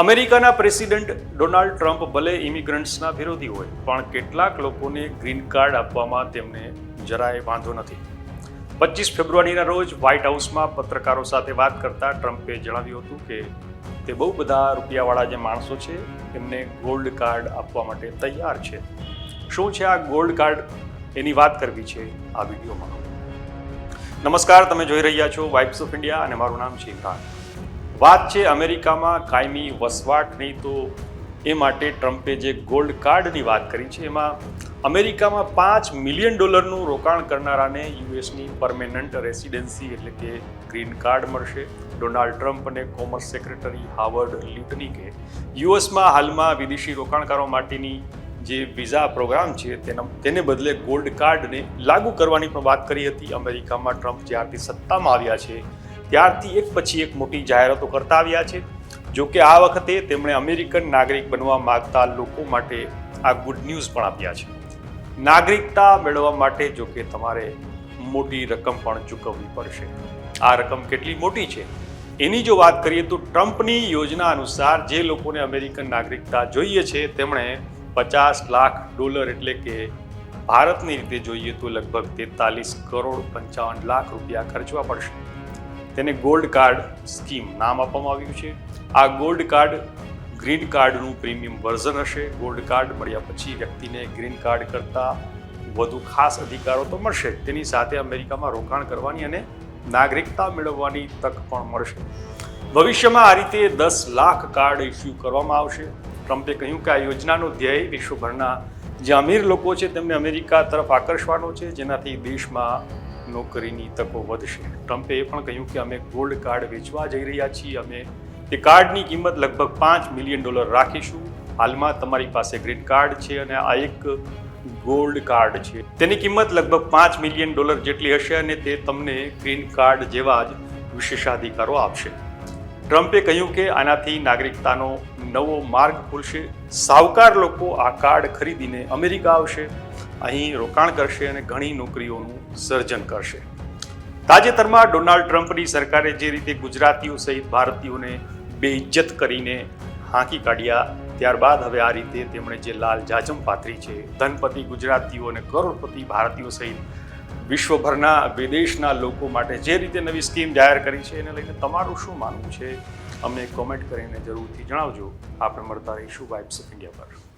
અમેરિકાના president Donald Trump ભલે ઇમિગ્રન્ટ્સના વિરોધી હોય, પણ કેટલાક લોકોને ગ્રીન કાર્ડ આપવામાં તેમને જરાય વાંધો નથી. પચીસ ફેબ્રુઆરીના રોજ વ્હાઇટ હાઉસમાં પત્રકારો સાથે વાત કરતા ટ્રમ્પે જણાવ્યું હતું કે તે બહુ બધા રૂપિયાવાળા જે માણસો છે, એમને ગોલ્ડ કાર્ડ આપવા માટે તૈયાર છે. શું છે આ ગોલ્ડ કાર્ડ? એની વાત કરવી છે આ વિડીયોમાં. નમસ્કાર, તમે જોઈ રહ્યા છો વાઇબ્સ ઓફ ઇન્ડિયા અને મારું નામ છે ઇમરાન. વાત છે અમેરિકામાં કાયમી વસવાટની તો એ માટે ટ્રમ્પે જે ગોલ્ડ કાર્ડની વાત કરી છે, એમાં અમેરિકામાં પાંચ મિલિયન ડોલરનું રોકાણ કરનારાને યુએસની પરમેનન્ટ રેસિડેન્સી એટલે કે ગ્રીન કાર્ડ મળશે. ડોનાલ્ડ ટ્રમ્પ અને કોમર્સ સેક્રેટરી હાવર્ડ લ્યુટનિકે યુએસમાં હાલમાં વિદેશી રોકાણકારો માટેની જે વિઝા પ્રોગ્રામ છે, તેના તેને બદલે ગોલ્ડ કાર્ડને લાગુ કરવાની પણ વાત કરી હતી. અમેરિકામાં ટ્રમ્પ જ્યારથી સત્તામાં આવ્યા છે ત્યારથી એક પછી એક મોટી જાહેરાતો કરતા આવ્યા છે. જો કે આ વખતે તેમણે અમેરિકન નાગરિક બનવા માગતા લોકો માટે આ ગુડ ન્યૂઝ પણ આપ્યા છે. નાગરિકતા મેળવવા માટે જો કે તમારે મોટી રકમ પણ ચૂકવવી પડશે. આ રકમ કેટલી મોટી છે? એની જો વાત કરીએ તો ટ્રમ્પની યોજના અનુસાર જે લોકોને અમેરિકન નાગરિકતા જોઈએ છે, તેમણે પચાસ લાખ ડોલર એટલે કે ભારતની રીતે જોઈએ તો લગભગ તેતાલીસ કરોડ પંચાવન લાખ રૂપિયા ખર્ચવા પડશે. તેને ગોલ્ડ કાર્ડ સ્કીમ નામ આપવામાં આવ્યું છે. આ ગોલ્ડ કાર્ડ ગ્રીન કાર્ડનું પ્રીમિયમ વર્ઝન હશે. ગોલ્ડ કાર્ડ મળ્યા પછી વ્યક્તિને ગ્રીન કાર્ડ કરતાં વધુ ખાસ અધિકારો તો મળશે. તેની સાથે અમેરિકામાં રોકાણ કરવાની અને નાગરિકતા મેળવવાની તક પણ મળશે. ભવિષ્યમાં આ રીતે દસ લાખ કાર્ડ ઇસ્યુ કરવામાં આવશે. ટ્રમ્પે કહ્યું કે આ યોજનાનો ધ્યેય વિશ્વભરના જે અમીર લોકો છે તેમને અમેરિકા તરફ આકર્ષવાનો છે. જેનાથી દેશમાં નોકરીની તકો વધશે. ટ્રમ્પે એ પણ કહ્યું કે અમે ગોલ્ડ કાર્ડ વેચવા જઈ રહ્યા છીએ. અમે તે કાર્ડની કિંમત લગભગ પાંચ મિલિયન ડોલર રાખીશું. હાલમાં તમારી પાસે ગ્રીન કાર્ડ છે અને આ એક ગોલ્ડ કાર્ડ છે. તેની કિંમત લગભગ પાંચ મિલિયન ડોલર જેટલી હશે અને તે તમને ગ્રીન કાર્ડ જેવા જ વિશેષાધિકારો આપશે. ટ્રમ્પે કહ્યું કે આનાથી નાગરિકતાનો નવો માર્ગ ખુલશે. સાવકાર લોકો આ કાર્ડ ખરીદીને અમેરિકા આવશે. અહીં રોકાણ કરશે અને ઘણી નોકરીઓનું સર્જન કરશે. તાજેતરમાં ડોનાલ્ડ ટ્રમ્પની સરકારે જે રીતે ગુજરાતીઓ સહિત ભારતીયોને બેઇજ્જત કરીને હાંકી કાઢ્યા, ત્યારબાદ હવે આ રીતે તેમણે જે લાલ જાજમ પાથરી છે, ધનપતિ ગુજરાતીઓ અને કરોડપતિ ભારતીયો સહિત વિશ્વભરના વિદેશના લોકો માટે જે રીતે નવી સ્કીમ જાહેર કરી છે, એને લઈને તમારું શું માનવું છે? અમને કોમેન્ટ કરીને જરૂરથી જણાવજો. આપણે મળતા રહીશું વાઇબ્સ ઓફ ઇન્ડિયા પર.